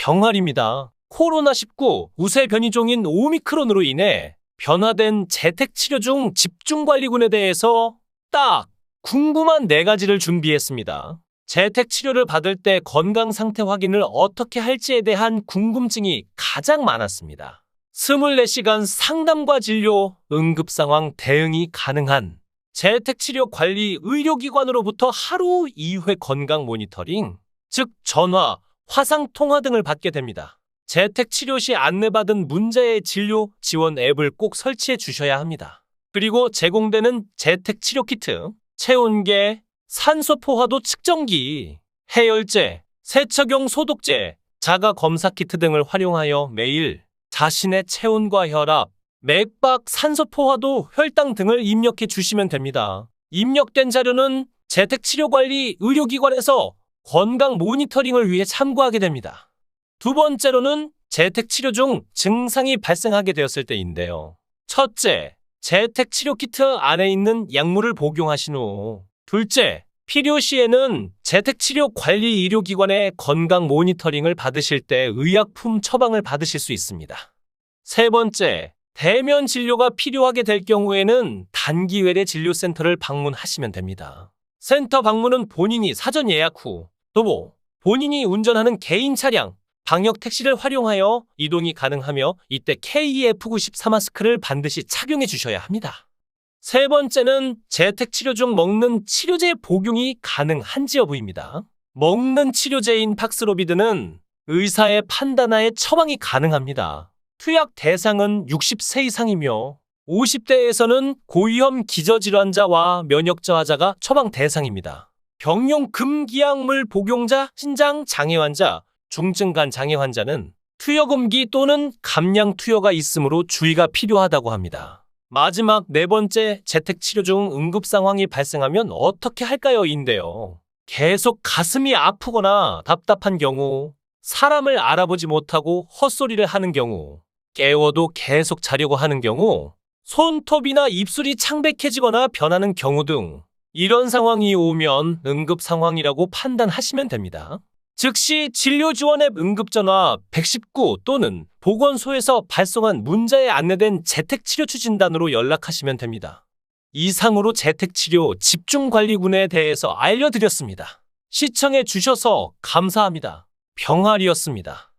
병활입니다. 코로나19 우세 변이종인 오미크론으로 인해 변화된 재택치료 중 집중관리군에 대해서 딱 궁금한 네 가지를 준비했습니다. 재택치료를 받을 때 건강 상태 확인을 어떻게 할지에 대한 궁금증이 가장 많았습니다. 24시간 상담과 진료, 응급 상황 대응이 가능한 재택치료 관리 의료기관으로부터 하루 2회 건강 모니터링, 즉 전화, 화상 통화 등을 받게 됩니다. 재택 치료 시 안내받은 문자의 진료 지원 앱을 꼭 설치해 주셔야 합니다. 그리고 제공되는 재택 치료 키트, 체온계, 산소 포화도 측정기, 해열제, 세척용 소독제, 자가 검사 키트 등을 활용하여 매일 자신의 체온과 혈압, 맥박, 산소 포화도, 혈당 등을 입력해 주시면 됩니다. 입력된 자료는 재택치료관리 의료기관에서 건강 모니터링을 위해 참고하게 됩니다. 두 번째로는 재택치료 중 증상이 발생하게 되었을 때인데요. 첫째, 재택치료 키트 안에 있는 약물을 복용하신 후. 둘째, 필요 시에는 재택치료 관리 의료기관의 건강 모니터링을 받으실 때 의약품 처방을 받으실 수 있습니다. 세 번째, 대면 진료가 필요하게 될 경우에는 단기 외래 진료센터를 방문하시면 됩니다. 센터 방문은 본인이 사전 예약 후, 또 본인이 운전하는 개인 차량, 방역 택시를 활용하여 이동이 가능하며 이때 KF94 마스크를 반드시 착용해 주셔야 합니다. 세 번째는 재택 치료 중 먹는 치료제 복용이 가능한지 여부입니다. 먹는 치료제인 팍스로비드는 의사의 판단하에 처방이 가능합니다. 투약 대상은 60세 이상이며 50대에서는 고위험 기저질환자와 면역저하자가 처방 대상입니다. 병용 금기약물 복용자, 신장 장애 환자, 중증간 장애 환자는 투여금기 또는 감량 투여가 있으므로 주의가 필요하다고 합니다. 마지막 네 번째 재택치료 중 응급 상황이 발생하면 어떻게 할까요? 인데요. 계속 가슴이 아프거나 답답한 경우, 사람을 알아보지 못하고 헛소리를 하는 경우, 깨워도 계속 자려고 하는 경우, 손톱이나 입술이 창백해지거나 변하는 경우 등 이런 상황이 오면 응급 상황이라고 판단하시면 됩니다. 즉시 진료 지원 앱 응급전화 119 또는 보건소에서 발송한 문자에 안내된 재택치료 추진단으로 연락하시면 됩니다. 이상으로 재택치료 집중관리군에 대해서 알려드렸습니다. 시청해 주셔서 감사합니다. 병아리였습니다.